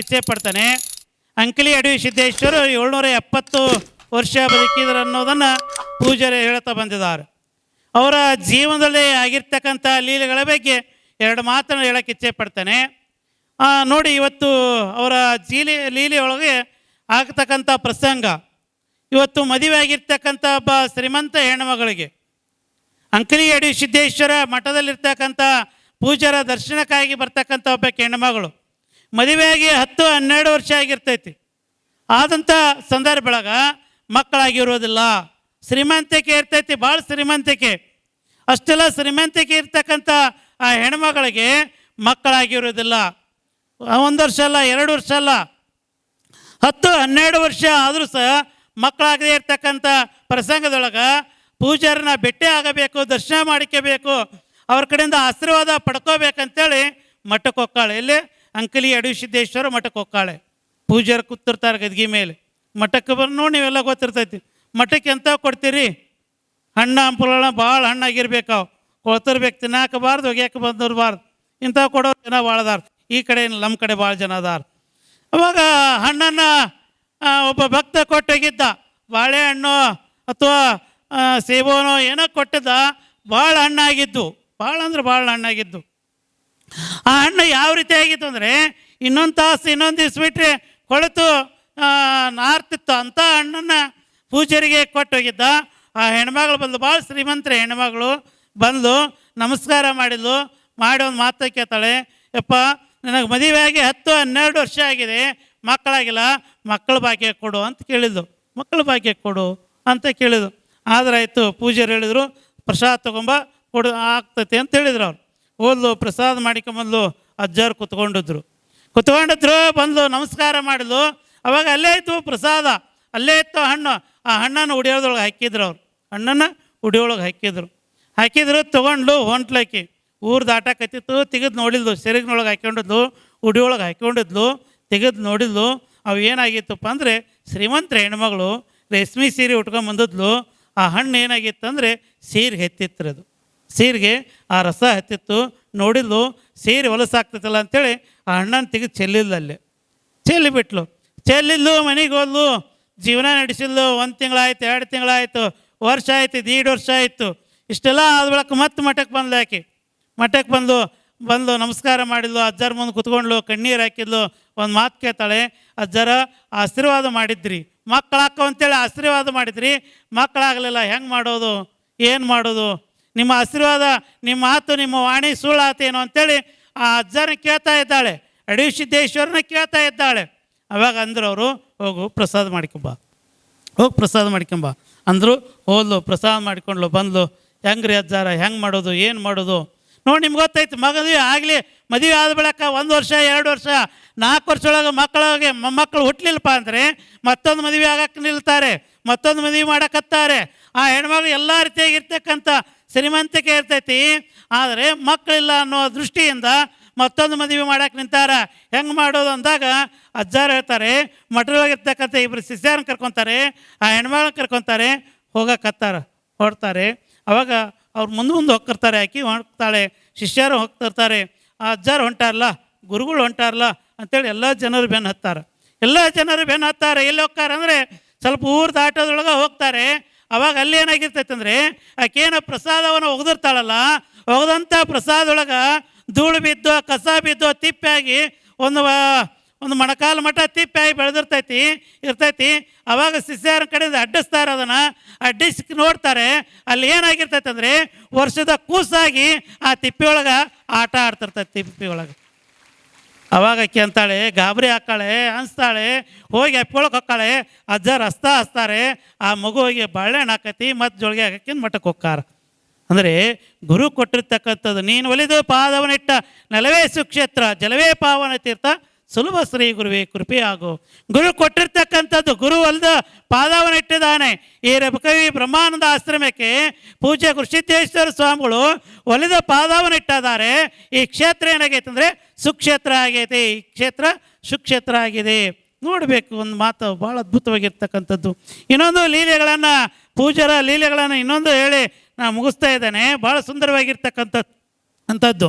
ಇಚ್ಛೆ ಪಡ್ತಾನೆ. ಅಂಕಲಿ ಅಡವಿ ಸಿದ್ದೇಶ್ವರ ಏಳ್ನೂರ ಎಪ್ಪತ್ತು ವರ್ಷ ಬದುಕಿದ್ರು ಅನ್ನೋದನ್ನು ಪೂಜಾರಿ ಹೇಳ್ತಾ ಬಂದಿದ್ದಾರೆ. ಅವರ ಜೀವನದಲ್ಲಿ ಆಗಿರ್ತಕ್ಕಂಥ ಲೀಲೆಗಳ ಬಗ್ಗೆ ಎರಡು ಮಾತನ್ನು ಹೇಳಕ್ಕೆ ಇಚ್ಛೆ ಪಡ್ತಾನೆ. ನೋಡಿ ಇವತ್ತು ಅವರ ಜೀಲಿ, ಲೀಲೆಯೊಳಗೆ ಆಗ್ತಕ್ಕಂಥ ಪ್ರಸಂಗ. ಇವತ್ತು ಮದುವೆ ಆಗಿರ್ತಕ್ಕಂಥ ಒಬ್ಬ ಶ್ರೀಮಂತ ಹೆಣ್ಣುಮಗಳಿಗೆ ಅಂಕಲಿ ಅಡಿ ಸಿದ್ದೇಶ್ವರ ಮಠದಲ್ಲಿರ್ತಕ್ಕಂಥ ಪೂಜಾರ ದರ್ಶನಕ್ಕಾಗಿ ಬರ್ತಕ್ಕಂಥ ಒಬ್ಬ ಹೆಣ್ಣುಮಗಳು ಮದುವೆಯಾಗಿ ಹತ್ತು, ಹನ್ನೆರಡು ವರ್ಷ ಆಗಿರ್ತೈತಿ. ಆದಂಥ ಸಂದರ್ಭದೊಳಗ ಮಕ್ಕಳಾಗಿರೋದಿಲ್ಲ ಶ್ರೀಮಂತಿಕೆ ಇರ್ತೈತಿ, ಭಾಳ ಶ್ರೀಮಂತಿಕೆ. ಅಷ್ಟೆಲ್ಲ ಶ್ರೀಮಂತಿಕೆ ಇರ್ತಕ್ಕಂಥ ಆ ಹೆಣ್ಮಗಳಿಗೆ ಮಕ್ಕಳಾಗಿರೋದಿಲ್ಲ ಒಂದು ವರ್ಷ ಅಲ್ಲ, ಎರಡು ವರ್ಷ ಅಲ್ಲ. ಹತ್ತು, ಹನ್ನೆರಡು ವರ್ಷ ಆದರೂ ಸಹ ಮಕ್ಕಳಾಗದೇ ಇರ್ತಕ್ಕಂಥ ಪ್ರಸಂಗದೊಳಗೆ ಪೂಜಾರನ್ನ ಭೇಟಿ ಆಗಬೇಕು, ದರ್ಶನ ಮಾಡಿಕೋಬೇಕು, ಅವ್ರ ಕಡೆಯಿಂದ ಆಶೀರ್ವಾದ ಪಡ್ಕೋಬೇಕಂತೇಳಿ ಮಠಕ್ಕೆ ಹೋಗ್ತಾಳೆ. ಎಲ್ಲಿ ಅಂಕಲಿ ಅಡುಸಿದ್ದೇಶ್ವರ ಮಠಕ್ಕೆ ಹೋಗ್ತಾಳೆ ಪೂಜಾರ ಕೂತಿರ್ತಾರೆ ಗದ್ಗಿ ಮೇಲೆ. ಮಠಕ್ಕೆ ಬಂದು ನೋಡಿ ನೀವೆಲ್ಲ ಗೊತ್ತಿರ್ತೈತಿ. ಮಠಕ್ಕೆ ಎಂತ ಕೊಡ್ತೀರಿ? ಹಣ್ಣು ಹಂಪಲುಗಳನ್ನ ಭಾಳ ಹಣ್ಣಾಗಿರ್ಬೇಕು ಅವು ಕೊಳ್ತಿರ್ಬೇಕು ತಿನ್ನಾಕಬಾರ್ದು ಒಗ್ಯಾಕೆ ಬಂದಿರಬಾರ್ದು ಇಂಥ ಕೊಡೋ ಜನ ಭಾಳ ಅದಾರ. ಈ ಕಡೆ ನಮ್ಮ ಕಡೆ ಭಾಳ ಜನ ಅದಾರ. ಅವಾಗ ಹಣ್ಣನ್ನು ಒಬ್ಬ ಭಕ್ತ ಕೊಟ್ಟೋಗಿದ್ದ. ಬಾಳೆಹಣ್ಣು ಅಥವಾ ಸೇಬುನೋ ಏನೋ ಕೊಟ್ಟಿದ್ದ ಭಾಳ ಹಣ್ಣಾಗಿದ್ದು. ಭಾಳ ಅಂದ್ರೆ ಭಾಳ ಹಣ್ಣಾಗಿದ್ದು. ಆ ಹಣ್ಣು ಯಾವ ರೀತಿ ಆಗಿತ್ತು ಅಂದರೆ ಇನ್ನೊಂದು ತಾಸು ಇನ್ನೊಂದು ದಿವ್ಸ ಬಿಟ್ಟರೆ ಕೊಳೆತು ನಾರ್ತಿತ್ತು ಅಂಥ ಹಣ್ಣನ್ನು ಪೂಜಾರಿಗೆ ಕೊಟ್ಟೋಗಿದ್ದ. ಆ ಹೆಣ್ಮಗಳು ಬಂದು ಭಾಳ ಶ್ರೀಮಂತರ ಹೆಣ್ಮಗಳು ಬಂದು ನಮಸ್ಕಾರ ಮಾಡಿದ್ಲು. ಮಾಡಿ ಒಂದು ಮಾತು ಕೇಳ್ತಾಳೆ. ಯಪ್ಪ, ನನಗೆ ಮದುವೆಯಾಗಿ ಹತ್ತು, ಹನ್ನೆರಡು ವರ್ಷ ಆಗಿದೆ. ಮಕ್ಕಳಾಗಿಲ್ಲ. ಮಕ್ಕಳ ಭಾಗ್ಯ ಕೊಡು ಅಂತ ಕೇಳಿದ್ಲು. ಮಕ್ಕಳ ಭಾಗ್ಯ ಕೊಡು ಅಂತ ಕೇಳಿದ್ರು ಆದ್ರಾಯ್ತು. ಪೂಜಾರಿ ಹೇಳಿದರು, ಪ್ರಸಾದ ತಗೊಂಬ, ಕೊಡು, ಆಗ್ತೈತಿ ಅಂತ ಹೇಳಿದ್ರು ಅವ್ರು. ಓದ್ಲು, ಪ್ರಸಾದ ಮಾಡಿಕೊಂಬಂದ್ಲು ಅಜ್ಜಾರು ಕುತ್ಕೊಂಡಿದ್ರು. ಕುತ್ಕೊಂಡಿದ್ರು ಬಂದು ನಮಸ್ಕಾರ ಮಾಡಿದ್ಲು. ಅವಾಗ ಅಲ್ಲೇ ಇತ್ತು ಪ್ರಸಾದ. ಅಲ್ಲೇ ಇತ್ತು ಹಣ್ಣು. ಆ ಹಣ್ಣನ್ನು ಉಡಿಯೋದ್ರೊಳಗೆ ಹಾಕಿದ್ರು ಅವ್ರು. ಹಣ್ಣನ್ನು ಉಡಿಯೊಳಗೆ ಹಾಕಿದ್ರು. ಹಾಕಿದ್ರು, ತೊಗೊಂಡ್ಲು ಹೊಂಟ್ಲಾಕಿ ಊರು ದಾಟಕತ್ತಿತ್ತು ತೆಗೆದು ನೋಡಿದ್ಲು. ಸೆರಗಿನೊಳಗೆ ಹಾಕ್ಕೊಂಡಿದ್ಲು ಉಡಿಯೊಳಗೆ ಹಾಕ್ಕೊಂಡಿದ್ಲು ತೆಗೆದು ನೋಡಿದ್ಲು. ಅವು ಏನಾಗಿತ್ತಪ್ಪ ಅಂದರೆ ಶ್ರೀಮಂತರ ಹೆಣ್ಮಗಳು ರೇಷ್ಮೆ ಸೀರೆ ಉಟ್ಕೊಂಡ್ಬಂದಿದ್ಲು ಆ ಹಣ್ಣು ಏನಾಗಿತ್ತು ಅಂದರೆ ಸೀರೆ ಅದು ಸೀರೆಗೆ ಆ ರಸ ಹತ್ತಿತ್ತು, ನೋಡಿದ್ಲು ಸೀರೆ ಹೊಲಸಾಗ್ತೈತಲ್ಲ ಅಂತೇಳಿ ಆ ಅಣ್ಣನ ತೆಗೆದು ಚೆಲ್ಲಿಲ್ಲ ಅಲ್ಲಿ. ಚೆಲ್ಲಿಬಿಟ್ಲು. ಚೆಲ್ಲಿದ್ಲು, ಮನೆಗೆ ಹೋದ್ಲು. ಜೀವನ ನಡೆಸಿದ್ಲು. ಒಂದು ತಿಂಗಳಾಯ್ತು, ಎರಡು ತಿಂಗಳಾಯಿತು, ವರ್ಷ ಆಯ್ತು ದೀಡ್ ವರ್ಷ ಆಯಿತು. ಇಷ್ಟೆಲ್ಲ ಆದ ಬಳಿಕ ಮತ್ತೆ ಮಠಕ್ಕೆ ಬಂದ್ಲು ಆಕೆ. ಮಠಕ್ಕೆ ಬಂದು ಬಂದು ನಮಸ್ಕಾರ ಮಾಡಿದ್ಲು. ಅಜ್ಜರ ಮುಂದೆ ಕುತ್ಕೊಂಡ್ಲು, ಕಣ್ಣೀರು ಹಾಕಿದ್ಲು. ಒಂದು ಮಾತು ಕೇಳ್ತಾಳೆ, ಅಜ್ಜರ, ಆಶೀರ್ವಾದ ಮಾಡಿದ್ರಿ. ಮಕ್ಕಳಾಕ ಅಂತೇಳಿ ಆಶೀರ್ವಾದ ಮಾಡಿದ್ರಿ. ಮಕ್ಕಳಾಗಲಿಲ್ಲ ಹೆಂಗೆ ಮಾಡೋದು? ಏನು ಮಾಡೋದು? ನಿಮ್ಮ ಆಶೀರ್ವಾದ, ನಿಮ್ಮ ಮಾತು, ನಿಮ್ಮ ವಾಣಿ ಸುಳ್ಳಾತೇನೋ ಅಂತೇಳಿ ಆ ಅಜ್ಜನ ಕೇಳ್ತಾ ಇದ್ದಾಳೆ. ಅಡಿ ಸಿದ್ದೇಶ್ವರನ ಕೇಳ್ತಾ ಇದ್ದಾಳೆ. ಅವಾಗ ಅಂದರು ಅವರು, ಹೋಗು, ಪ್ರಸಾದ ಮಾಡ್ಕೊಂಬ. ಹೋಗಿ, ಪ್ರಸಾದ ಮಾಡ್ಕೊಂಬ. ಅಂದರು, ಹೋದ್ಲು, ಪ್ರಸಾದ ಮಾಡ್ಕೊಂಡ್ಲು, ಬಂದ್ಲು. ಹೆಂಗ್ರಿ ಅಜ್ಜಾರ, ಹೆಂಗೆ ಮಾಡೋದು, ಏನು ಮಾಡೋದು? ನೋಡಿ, ನಿಮ್ಗೆ ಗೊತ್ತೈತೆ ಮಗದು ಆಗಲಿ, ಮದುವೆ ಆದ ಬಳಿಕ ಒಂದು ವರ್ಷ, ಎರಡು ವರ್ಷ, ನಾಲ್ಕು ವರ್ಷ ಒಳಗೆ ಮಕ್ಕಳಿಗೆ ಮಕ್ಕಳು ಹುಟ್ಟಲಿಲ್ಲಪ್ಪ ಅಂದರೆ ಮತ್ತೊಂದು ಮದುವೆ ಆಗಕ್ಕೆ ನಿಲ್ತಾರೆ. ಮತ್ತೊಂದು ಮದುವೆ ಮಾಡಕತ್ತಾರೆ ಆ ಹೆಣ್ಮಗಳು ಎಲ್ಲ ರೀತಿಯಾಗಿರ್ತಕ್ಕಂಥ ಶ್ರೀಮಂತಿಕೆ ಇರ್ತೈತಿ, ಆದರೆ ಮಕ್ಕಳಿಲ್ಲ ಅನ್ನೋ ದೃಷ್ಟಿಯಿಂದ ಮತ್ತೊಂದು ಮದುವೆ ಮಾಡಕ್ಕೆ ನಿಂತಾರ. ಹೆಂಗೆ ಮಾಡೋದು ಅಂದಾಗ ಅಜ್ಜಾರು ಹೇಳ್ತಾರೆ ಮಠದೊಳಗಿರ್ತಕ್ಕಂಥ ಇಬ್ಬರು ಶಿಷ್ಯರನ್ನ ಕರ್ಕೊತಾರೆ, ಆ ಹೆಣ್ಮಗಳನ್ನ ಕರ್ಕೊತಾರೆ ಹೋಗಕ್ಕತ್ತಾರ ಹೊಡ್ತಾರೆ ಅವಾಗ ಅವ್ರು ಮುಂದೆ ಮುಂದೆ ಹೋಗ್ತಿರ್ತಾರೆ ಆಕಿ ಹೊಂಟ್ತಾಳೆ ಶಿಷ್ಯರು ಹೋಗ್ತಿರ್ತಾರೆ ಆ ಅಜ್ಜಾರು ಹೊಂಟಾರಲ್ಲ, ಗುರುಗಳು ಹೊಂಟಾರಲ್ಲ, ಅಂತೇಳಿ ಎಲ್ಲ ಜನರು ಬೆನ್ನು ಹತ್ತಾರೆ. ಎಲ್ಲ ಜನರು ಬೆನ್ನು ಹತ್ತಾರೆ, ಎಲ್ಲಿ ಹೋಗ್ತಾರೆ ಅಂದರೆ ಸ್ವಲ್ಪ ಊರು ಆಟೋದೊಳಗೆ ಹೋಗ್ತಾರೆ. ಅವಾಗ ಅಲ್ಲಿ ಏನಾಗಿರ್ತೈತೆ ಅಂದರೆ ಆಕೇನ ಪ್ರಸಾದವನ್ನು ಒಗೆದಿರ್ತಾಳಲ್ಲ ಒಗೆದಂಥ ಪ್ರಸಾದೊಳಗೆ ಧೂಳು ಬಿದ್ದು, ಕಸ ಬಿದ್ದು, ತಿಪ್ಪಾಗಿ ಒಂದು ಒಂದು ಮೊಣಕಾಲು ಮಠ ತಿಪ್ಪಾಗಿ ಬೆಳೆದಿರ್ತೈತಿ, ಇರ್ತೈತಿ. ಅವಾಗ ಶಿಷ್ಯರ ಕಡೆಯಿಂದ ಅಡ್ಡಿಸ್ತಾರೆ ಅದನ್ನು. ಅಡ್ಡಿಸ್ ನೋಡ್ತಾರೆ. ಅಲ್ಲಿ ಏನಾಗಿರ್ತೈತೆ ಅಂದರೆ ವರ್ಷದ ಕೂಸಾಗಿ ಆ ತಿಪ್ಪಿಯೊಳಗೆ ಆಟ ಆಡ್ತಿರ್ತೈತಿ ತಿಪ್ಪಿ ಒಳಗೆ ಅವಾಗ ಆಕೆ ಅಂತಾಳೆ, ಗಾಬರಿ ಹಾಕಾಳೆ ಅನ್ಸ್ತಾಳೆ, ಹೋಗಿ ಅಪ್ಪಿಯೊಳಗೆ ಹೊಕ್ಕಾಳೆ, ಅಜ್ಜ ರಸ್ತ ಹಚ್ತಾರೆ ಆ ಮಗುವಿಗೆ ಬಾಳೆಹಣ್ಣು ಹಾಕತಿ, ಮತ್ತು ಜೋಳಿಗೆ ಹಾಕಿಂದ ಮಠಕ್ಕೆ ಹೋಗ್ಕಾರ ಅಂದರೆ ಗುರು ಕೊಟ್ಟಿರ್ತಕ್ಕಂಥದ್ದು, ನೀನು ಒಲಿದು ಪಾದವನಿಟ್ಟ ನೆಲವೇ ಸುಕ್ಷೇತ್ರ, ಜಲವೇ ಪಾವನ ತೀರ್ಥ, ಸುಲಭ ಶ್ರೀ ಗುರುವೇ, ಕೃಪೆ ಆಗು. ಗುರು ಕೊಟ್ಟಿರ್ತಕ್ಕಂಥದ್ದು, ಗುರು ಅಲ್ದ ಪಾದವನಿಟ್ಟಿದ್ದಾನೆ ಈ ರಬಕವಿ ಬ್ರಹ್ಮಾನಂದ ಆಶ್ರಮಕ್ಕೆ ಪೂಜೆ ಕೃಷಿದ್ದೇಶ್ವರ ಸ್ವಾಮಿಗಳು ಒಲಿದ ಪಾದವನಿಟ್ಟಿದ್ದಾರೆ ಈ ಕ್ಷೇತ್ರ ಏನಾಗೈತೆ ಅಂದರೆ ಸುಕ್ಷೇತ್ರ ಆಗೈತೆ, ಈ ಕ್ಷೇತ್ರ ಸುಕ್ಷೇತ್ರ ಆಗಿದೆ. ನೋಡಬೇಕು, ಒಂದು ಮಾತು ಭಾಳ ಅದ್ಭುತವಾಗಿರ್ತಕ್ಕಂಥದ್ದು. ಇನ್ನೊಂದು ಲೀಲೆಗಳನ್ನು, ಪೂಜರ ಲೀಲೆಗಳನ್ನು ಇನ್ನೊಂದು ಹೇಳಿ ನಾನು ಮುಗಿಸ್ತಾ ಇದ್ದೇನೆ. ಭಾಳ ಸುಂದರವಾಗಿರ್ತಕ್ಕಂಥದ್ದು ಅಂಥದ್ದು.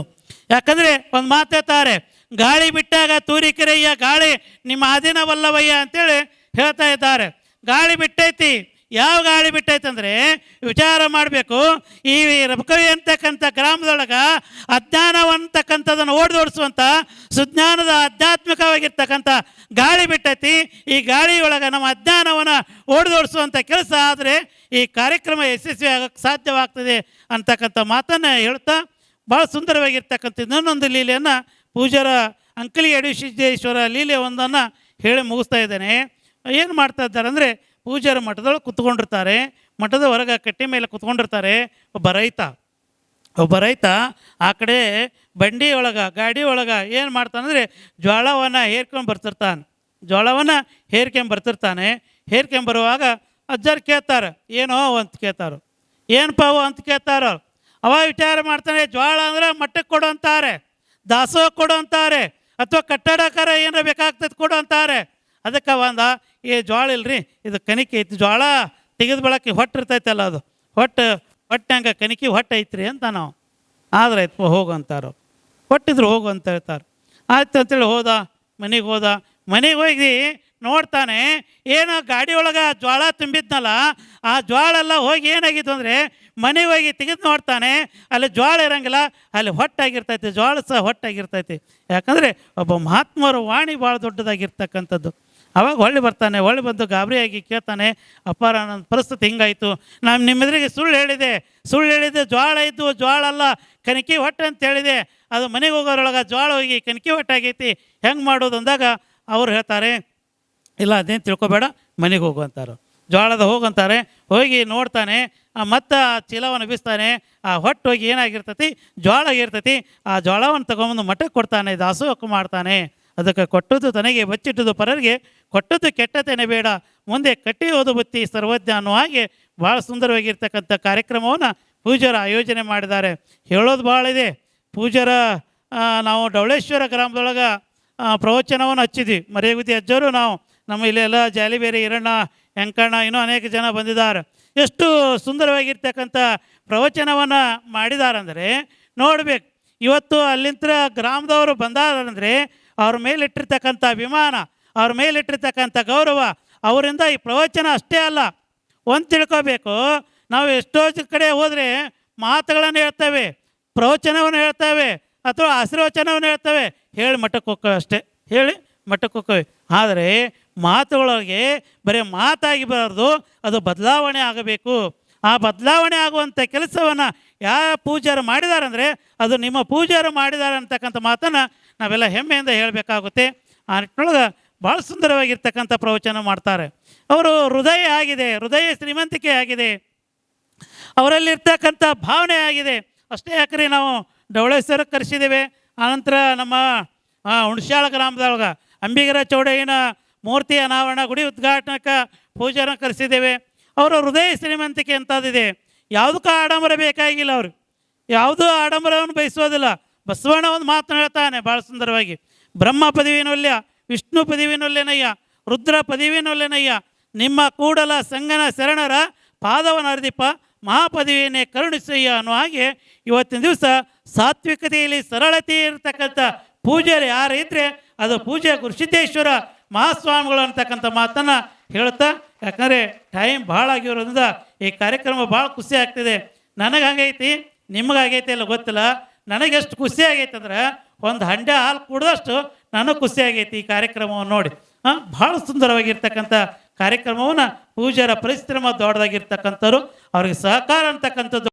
ಯಾಕಂದರೆ ಒಂದು ಮಾತು ಹೇಳ್ತಾರೆ, ಗಾಳಿ ಬಿಟ್ಟಾಗ ತೂರಿಕೆರೆಯ್ಯ ಗಾಳಿ ನಿಮ್ಮ ಅಧೀನವಲ್ಲವಯ್ಯ ಅಂತೇಳಿ ಹೇಳ್ತಾ ಇದ್ದಾರೆ. ಗಾಳಿ ಬಿಟ್ಟೈತಿ ಯಾವ ಗಾಳಿ ಬಿಟ್ಟೈತಂದರೆ ವಿಚಾರ ಮಾಡಬೇಕು. ಈ ರಬಕವಿ ಅಂತಕ್ಕಂಥ ಗ್ರಾಮದೊಳಗೆ ಅಜ್ಞಾನವಂತಕ್ಕಂಥದ್ದನ್ನು ಓಡಿದೋಡಿಸುವಂಥ ಸುಜ್ಞಾನದ ಆಧ್ಯಾತ್ಮಿಕವಾಗಿರ್ತಕ್ಕಂಥ ಗಾಳಿ ಬಿಟ್ಟೈತಿ. ಈ ಗಾಳಿಯೊಳಗೆ ನಮ್ಮ ಅಜ್ಞಾನವನ್ನು ಓಡಿದೋಡಿಸುವಂಥ ಕೆಲಸ ಆದರೆ ಈ ಕಾರ್ಯಕ್ರಮ ಯಶಸ್ವಿ ಆಗೋಕ್ಕೆ ಸಾಧ್ಯವಾಗ್ತದೆ ಅಂತಕ್ಕಂಥ ಮಾತನ್ನು ಹೇಳ್ತಾ ಭಾಳ ಸುಂದರವಾಗಿರ್ತಕ್ಕಂಥ ಇನ್ನೊಂದು ಲೀಲೆಯನ್ನು ಪೂಜಾರ ಅಂಕಲಿ ಯಡಿಸಿದ್ದೇಶ್ವರ ಲೀಲೆ ಒಂದನ್ನು ಹೇಳಿ ಮುಗಿಸ್ತಾ ಇದ್ದೇನೆ. ಏನು ಮಾಡ್ತಾ ಇದ್ದಾರೆ ಅಂದರೆ ಪೂಜಾರ ಮಠದೊಳಗೆ ಕುತ್ಕೊಂಡಿರ್ತಾರೆ, ಮಠದ ಹೊರಗೆ ಕಟ್ಟೆ ಮೇಲೆ ಕುತ್ಕೊಂಡಿರ್ತಾರೆ ಒಬ್ಬ ರೈತ. ಒಬ್ಬ ರೈತ ಆ ಕಡೆ ಬಂಡಿ ಒಳಗೆ, ಗಾಡಿ ಒಳಗೆ ಏನು ಮಾಡ್ತಾನಂದರೆ ಜ್ವಾಳವನ್ನು ಹೇರ್ಕೊಂಡು ಬರ್ತಿರ್ತಾನೆ. ಜ್ವಾಳವನ್ನು ಹೇರ್ಕೊಂಡು ಬರ್ತಿರ್ತಾನೆ. ಹೇರ್ಕೊಂಡು ಬರುವಾಗ ಅಜ್ಜರು ಕೇಳ್ತಾರೆ, ಏನೋ ಅಂತ ಕೇಳ್ತಾರೋ. ಏನು ಪಾವು ಅಂತ ಕೇಳ್ತಾರೋ. ಅವ ವಿಚಾರ ಮಾಡ್ತಾನೆ, ಜ್ವಾಳ ಅಂದ್ರೆ ಮಟ್ಟಕ್ಕೆ ಕೊಡು ಅಂತಾರೆ ದಾಸೋಹ ಕೊಡು ಅಂತಾರೆ, ಅಥವಾ ಕಟ್ಟಡಕಾರ ಏನಾರ ಬೇಕಾಗ್ತದೆ ಕೊಡು ಅಂತಾರೆ. ಅದಕ್ಕೆ ಅವಂದ ಏ ಜೋಳ ಇಲ್ರಿ? ಇದು ಕನಿಕೆ ಐತಿ. ಜೋಳ ತೆಗೆದು ಬೆಳಕ್ಕೆ ಹೊಟ್ಟು ಇರ್ತೈತಲ್ಲ ಅದು. ಹೊಟ್ಟು ಹೊಟ್ಟಂಗೆ ಕನಿಕೆ ಹೊಟ್ಟೆ ಐತ್ರಿ ಅಂತ ನಾವು. ಆದ್ರೆ ಆಯ್ತು ಹೋಗು ಅಂತಾರೆ. ಹೊಟ್ಟಿದ್ರು ಹೋಗು ಅಂತ ಹೇಳ್ತಾರೆ. ಆಯ್ತು ಅಂತೇಳಿ ಹೋದ, ಮನೆಗೆ ಹೋದ. ಮನೆಗೆ ಹೋಗಿ ನೋಡ್ತಾನೆ, ಏನೋ ಗಾಡಿ ಒಳಗೆ ಜ್ವಾಳ ತುಂಬಿದ್ನಲ್ಲ, ಆ ಜ್ವಾಳ ಎಲ್ಲ ಹೋಗಿ ಏನಾಗಿತ್ತು ಅಂದರೆ, ಮನೆಗೆ ಹೋಗಿ ತೆಗೆದು ನೋಡ್ತಾನೆ, ಅಲ್ಲಿ ಜೋಳ ಇರಂಗಿಲ್ಲ, ಅಲ್ಲಿ ಹೊಟ್ಟಾಗಿರ್ತೈತಿ ಜ್ವಾಳ ಸಹ ಹೊಟ್ಟಾಗಿರ್ತೈತಿ ಯಾಕಂದರೆ ಒಬ್ಬ ಮಹಾತ್ಮರ ವಾಣಿ ಭಾಳ ದೊಡ್ಡದಾಗಿರ್ತಕ್ಕಂಥದ್ದು. ಅವಾಗ ಹೊಳ್ಳಿ ಬರ್ತಾನೆ, ಹೊಳ್ಳಿ ಬಂದು ಗಾಬರಿಯಾಗಿ ಕೇಳ್ತಾನೆ ಅಪ್ಪಾರ ನನ್ನ ಪರಿಸ್ಥಿತಿ ಹಿಂಗಾಯಿತು. ನಾನು ನಿಮ್ಮೆದುರಿಗೆ ಸುಳ್ಳು ಹೇಳಿದೆ ಸುಳ್ಳು ಹೇಳಿದೆ, ಜ್ವಾಳ ಇದ್ದು ಜ್ವಾಳ ಅಲ್ಲ, ಕನಕಿ ಹೊಟ್ಟೆ ಅಂತ ಹೇಳಿದೆ. ಅದು ಮನೆಗೆ ಹೋಗೋರೊಳಗೆ ಜ್ವಾಳ ಹೋಗಿ ಕನಕಿ ಹೊಟ್ಟೆ ಆಗೈತಿ, ಹೆಂಗೆ ಮಾಡೋದು ಅಂದಾಗ ಅವ್ರು ಹೇಳ್ತಾರೆ, ಇಲ್ಲ ಅದೇನು ತಿಳ್ಕೊಬೇಡ, ಮನೆಗೆ ಹೋಗು ಅಂತಾರೆ. ಜ್ವಾಳದ ಹೋಗಂತಾರೆ ಹೋಗಿ ನೋಡ್ತಾನೆ ಮತ್ತು ಆ ಚೀಲವನ್ನು ಬೀಸ್ತಾನೆ, ಆ ಹೊಟ್ಟು ಹೋಗಿ ಏನಾಗಿರ್ತೈತಿ, ಜ್ವಾಳ ಆಗಿರ್ತೈತಿ, ಆ ಜ್ವಾಳವನ್ನು ತಗೊಂಬಂದು ಮಠಕ್ಕೆ ಕೊಡ್ತಾನೆ ದಾಸೋಹಕ್ಕೆ ಮಾಡ್ತಾನೆ. ಅದಕ್ಕೆ ಕೊಟ್ಟದ್ದು ತನಗೆ ಬಚ್ಚಿಟ್ಟದು ಪರರಿಗೆ ಕೊಟ್ಟದ್ದು ಕೆಟ್ಟತೇನೆ ಬೇಡ. ಮುಂದೆ ಕಟ್ಟಿ ಓದು ಬುತ್ತಿ ಸರ್ವಜ್ಞ ಅನ್ನೋ ಹಾಗೆ ಭಾಳ ಸುಂದರವಾಗಿರ್ತಕ್ಕಂಥ ಕಾರ್ಯಕ್ರಮವನ್ನು ಪೂಜಾರ ಆಯೋಜನೆ ಮಾಡಿದ್ದಾರೆ. ಹೇಳೋದು ಭಾಳ ಇದೆ. ಪೂಜಾರ ನಾವು ಡೌಳೇಶ್ವರ ಗ್ರಾಮದೊಳಗೆ ಪ್ರವಚನವನ್ನು ಹಚ್ಚಿದ್ವಿ. ಮರಿಯಗುದಿ ಅಜ್ಜರು, ನಾವು ನಮ್ಮ ಇಲ್ಲೆಲ್ಲ ಜಾಲಿಬೇರಿ ಇರಣ್ಣ ಹೆಂಕಣ್ಣ ಇನ್ನೂ ಅನೇಕ ಜನ ಬಂದಿದ್ದಾರೆ. ಎಷ್ಟು ಸುಂದರವಾಗಿರ್ತಕ್ಕಂಥ ಪ್ರವಚನವನ್ನು ಮಾಡಿದಾರಂದರೆ ನೋಡ್ಬೇಕು. ಇವತ್ತು ಅಲ್ಲಿಂದ ಗ್ರಾಮದವರು ಬಂದಾರಂದರೆ ಅವ್ರ ಮೇಲಿಟ್ಟಿರ್ತಕ್ಕಂಥ ಅಭಿಮಾನ, ಅವ್ರ ಮೇಲಿಟ್ಟಿರ್ತಕ್ಕಂಥ ಗೌರವ, ಅವರಿಂದ ಈ ಪ್ರವಚನ ಅಷ್ಟೇ ಅಲ್ಲ. ಒಂದು ತಿಳ್ಕೋಬೇಕು, ನಾವು ಎಷ್ಟೋ ಕಡೆ ಹೋದರೆ ಮಾತುಗಳನ್ನು ಹೇಳ್ತೇವೆ, ಪ್ರವಚನವನ್ನು ಹೇಳ್ತೇವೆ, ಅಥವಾ ಆಶೀರ್ವಚನವನ್ನು ಹೇಳ್ತೇವೆ. ಹೇಳಿ ಮಠಕ್ಕೆ ಹೋಗ್ತೇವೆ ಅಷ್ಟೇ. ಹೇಳಿ ಮಠಕ್ಕೆ ಹೋಗ್ತೇವೆ ಆದರೆ ಮಾತುಗಳಿಗೆ ಬರೀ ಮಾತಾಗಿ ಬರೋದು, ಅದು ಬದಲಾವಣೆ ಆಗಬೇಕು. ಆ ಬದಲಾವಣೆ ಆಗುವಂಥ ಕೆಲಸವನ್ನು ಯಾವ ಪೂಜಾರು ಮಾಡಿದಾರಂದರೆ, ಅದು ನಿಮ್ಮ ಪೂಜಾರು ಮಾಡಿದ್ದಾರೆ ಅಂತಕ್ಕಂಥ ಮಾತನ್ನು ನಾವೆಲ್ಲ ಹೆಮ್ಮೆಯಿಂದ ಹೇಳಬೇಕಾಗುತ್ತೆ. ಆ ನಿಟ್ಟಿನೊಳಗೆ ಭಾಳ ಸುಂದರವಾಗಿರ್ತಕ್ಕಂಥ ಪ್ರವಚನ ಮಾಡ್ತಾರೆ. ಅವರು ಹೃದಯ ಆಗಿದೆ, ಹೃದಯ ಶ್ರೀಮಂತಿಕೆ ಆಗಿದೆ. ಅವರಲ್ಲಿರ್ತಕ್ಕಂಥ ಭಾವನೆ ಆಗಿದೆ. ಅಷ್ಟೇ ಯಾಕ್ರಿ ನಾವು ಡವಳೇಶ್ವರಕ್ಕೆ ಕರೆಸಿದ್ದೇವೆ. ಆನಂತರ ನಮ್ಮ ಹುಣಶಾಳ ಗ್ರಾಮದೊಳಗೆ ಅಂಬಿಗರ ಚೌಡಯ್ಯನ ಮೂರ್ತಿ ಅನಾವರಣ ಗುಡಿ ಉದ್ಘಾಟನಕ್ಕೆ ಪೂಜೆನ ಕರೆಸಿದ್ದೇವೆ. ಅವರ ಹೃದಯ ಶ್ರೀಮಂತಿಕೆ ಅಂತದಿದೆ ಯಾವುದಕ್ಕೂ ಆಡಂಬರ ಬೇಕಾಗಿಲ್ಲ ಅವರು ಯಾವುದೂ ಆಡಂಬರವನ್ನು ಬಯಸೋದಿಲ್ಲ ಬಸವಣ್ಣ ಒಂದು ಮಾತನ್ನು ಹೇಳ್ತಾನೆ ಭಾಳ ಸುಂದರವಾಗಿ. ಬ್ರಹ್ಮ ಪದವಿನೊಲ್ಯ ವಿಷ್ಣು ಪದವಿನೊಲ್ಲೆನಯ್ಯ, ರುದ್ರ ಪದವಿನೊಲ್ಲೆನಯ್ಯ, ನಿಮ್ಮ ಕೂಡಲ ಸಂಗನ ಶರಣರ ಪಾದವನ ಅರ್ದಿಪ ಮಹಾಪದವಿಯನ್ನೇ ಕರುಣಿಸಯ್ಯ ಅನ್ನೋ ಹಾಗೆ ಇವತ್ತಿನ ದಿವಸ ಸಾತ್ವಿಕತೆಯಲ್ಲಿ ಸರಳತೆ ಇರತಕ್ಕಂಥ ಪೂಜೆಯಲ್ಲಿ ಯಾರು ಇದ್ರೆ ಅದು ಪೂಜೆ ಗುರುಸಿದ್ದೇಶ್ವರ ಮಹಾಸ್ವಾಮಿಗಳು ಅಂತಕ್ಕಂಥ ಮಾತನ್ನು ಹೇಳ್ತಾ, ಯಾಕಂದರೆ ಟೈಮ್ ಭಾಳ ಆಗಿರೋದ್ರಿಂದ ಈ ಕಾರ್ಯಕ್ರಮ ಭಾಳ ಖುಷಿ ಆಗ್ತಿದೆ. ನನಗೆ ಹಂಗೈತಿ ನಿಮಗಾಗೈತಿ ಅಲ್ಲ ಗೊತ್ತಿಲ್ಲ. ನನಗೆ ಎಷ್ಟು ಖುಷಿ ಆಗೈತೆ ಅಂದ್ರೆ ಒಂದು ಹಂಡೆ ಹಾಲು ಕುಡ್ದಷ್ಟು ನನಗೆ ಖುಷಿ ಆಗೈತಿ ಈ ಕಾರ್ಯಕ್ರಮವನ್ನು ನೋಡಿ. ಹಾಂ ಭಾಳ ಸುಂದರವಾಗಿರ್ತಕ್ಕಂಥ ಕಾರ್ಯಕ್ರಮವನ್ನು ಪೂಜಾರ ಪರಿಶ್ರಮ ದೊಡ್ಡದಾಗಿರ್ತಕ್ಕಂಥವ್ರು. ಅವ್ರಿಗೆ ಸಹಕಾರ ಅಂತಕ್ಕಂಥದ್ದು